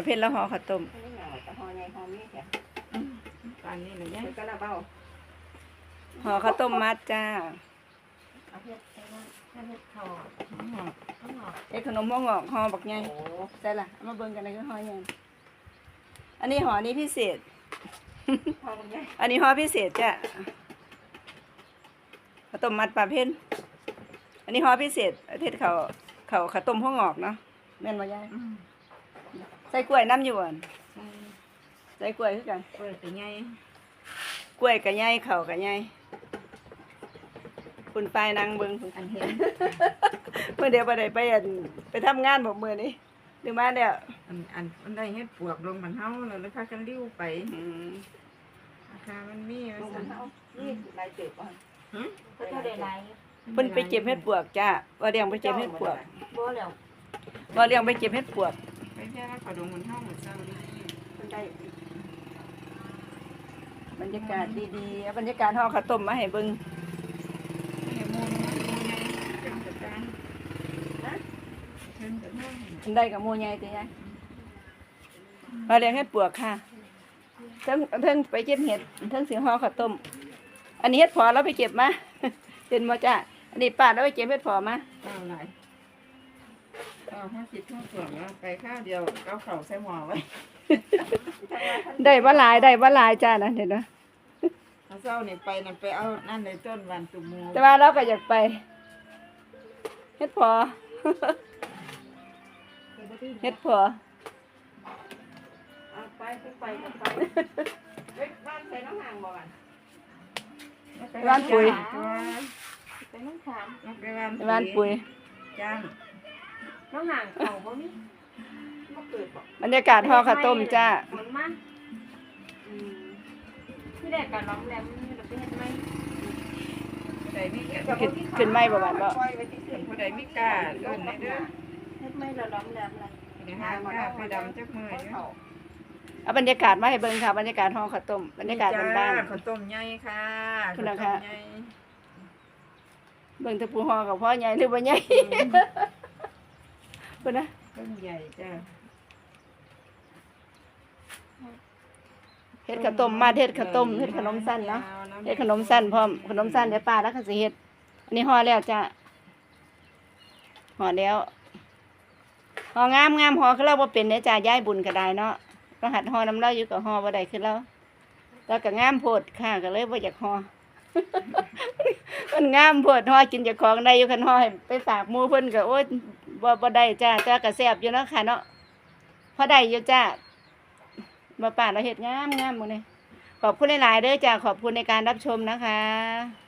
ประเภทละห่อข้าวต้มไม่ได้หยังหรอกแต่ห่อใหญ่ห่อมีแค่ปานนี้เลยเนี่ยมันก็ละเบาห่อข้าวต้มมัดจ้าเอาเฮ็ดไอ้นั่นถ้าเฮ็ดข้าวข้าวหอมเอ็ดขนมห่องอกห่อบักใหญ่โอ้ใช่ล่ะเอามาเบิ่งกันในคือห่อใหญ่อันนี้ห่อนี้พิเศษ ห่อใหญ่อันนี้ห่อพิเศษจ้ะข้าวต้มมัดปลาเพ่นอันนี้ห่อพิเศษประเทศเขาเขาข้าวต้มห่องอกเนาะแม่นบ่ยาย อืม ใส่กล้วยน้ำอยู่บ่อนใช่ใส่กล้วยคือกันเปิดแต่ไงกล้วยกับใหญ่ข้าวกับใหญ่คุณปลายนางเบิ่งพุ่นอันเห็นเมื่อเดี๋ยวไปไหนไปอั่นไปทำงานผมมือนี้หรือมาเนี่ยอันอันอันได้เฮ็ดปวกลงมันเฮาแล้วแล้วพากันลิ้วไปอืมราคามันมีลูว่ากซั่มันนเฮานี่ลายเติบอะหึเพิ่นเท่าได้หลายเพิ่นไปเก็บเห็ดปวกจ้าว่าเลี้ยงไปเก็บเห็ดปวกบ่แล้วว่าเลี้ยงไปเก็บเห็ดปวก ไปแค่ว่าเขาดงมันเฮาหมดเช้านี้เพิ่นได้บรรยากาศดีๆเอาบรรยากาศห่อข้าวต้มมาให้เบิ่งไม่ให้มูลมันมูลไงเพิ่นจัดการนะเพิ่นจัดการอันได้กับหมูใหญ่ติยายว่าเลี้ยงเห็ดปวกค่ะเทั้งเทั้งไปเก็บเห็ดเทั้งสิห่อข้าวต้ม อันนี้เห็ดพอเราไปเก็บมาเห็นบ่จ้าอันนี้ป้าเราไปเก็บเห็ดพอมาเอาหลาย เอาห้าสิบห้าส่วนแล้วไปข้าวเดียวเอาเข่าใส่หม้อไว้ได้บ่หลายได้บ่หลายจ้านะเห็นบ่เอาเช้านี่ไปนั่นไปเอานั่นในต้นวันตุมูแต่ว่าเราก็อยากไปเฮ็ดพอเฮ็ดพอเอาไปไปกันไปเฮ้ยบ้านใส่น้ำห่างบ่กันร้านปุ๋ยไปน้ำขามไปร้านบ้านปุ๋ยจ้าง น้ำห่างเขาบ่มีบ่เกิดบ่บรรยากาศห่อข้าวต้มจ้า ฝนมาอืมที่แรกก็ร้องแล้วมันจะไปเฮ็ดไหมผู้ใดมีกาขึ้นขึ้นไม่บ่บาดบ่ปล่อยไว้ที่เสียงผู้ใดมีกาเอิ้นในเด้อเฮ็ดไหมเราร้องแล้วล่ะเดี๋ยวหามาไปดำจักมืออยู่เอาบรรยากาศมาให้เบิ่งค่ะบรรยากาศห่อข้าวต้มบรรยากาศบ้านข้าวต้มใหญ่ค่ะคุณนะข้าวคะ ต้มใหญ่ ๆเบิ่งแตะปูห่อกับพ่อใหญ่หรือบ่ใหญ่ พุ่นนะต้มใหญ่จ้าเฮ็ดข้าวต้มมาเฮ็ดข้าวต้มเฮ็ดขนมสั้นเนาะเฮ็ดขนมสั้นพร้อมขนมสั้นเดี๋ยวป้าแล้วก็สิเฮ็ดอันนี้ห่อแล้วจ้าห่อแล้วห่องามงามห่อคือเราบ่เป็นเด้อจ้าย้ายบุญก็ได้เนาะเราหัดห่อน้ำเราอยู่กับห่อบ่ได้คือเราแล้วก็งามโพดค่ะก็เลยบ่อยากห่อมันงามโพดห่อกินเจากของได้อยู่คันห่อให้ไปฝากหมู่เพิ่นก็โอ๊ย บ่บ่ได้จ้าแต่ก็แซบอยู่เนาะค่ะเนาะพอได้อยู่จ้าบ่ป่าเราเห็ดงามงามหมื้อนี้ขอบคุณหลายๆเด้อจ้าขอบคุณในการรับชมนะคะ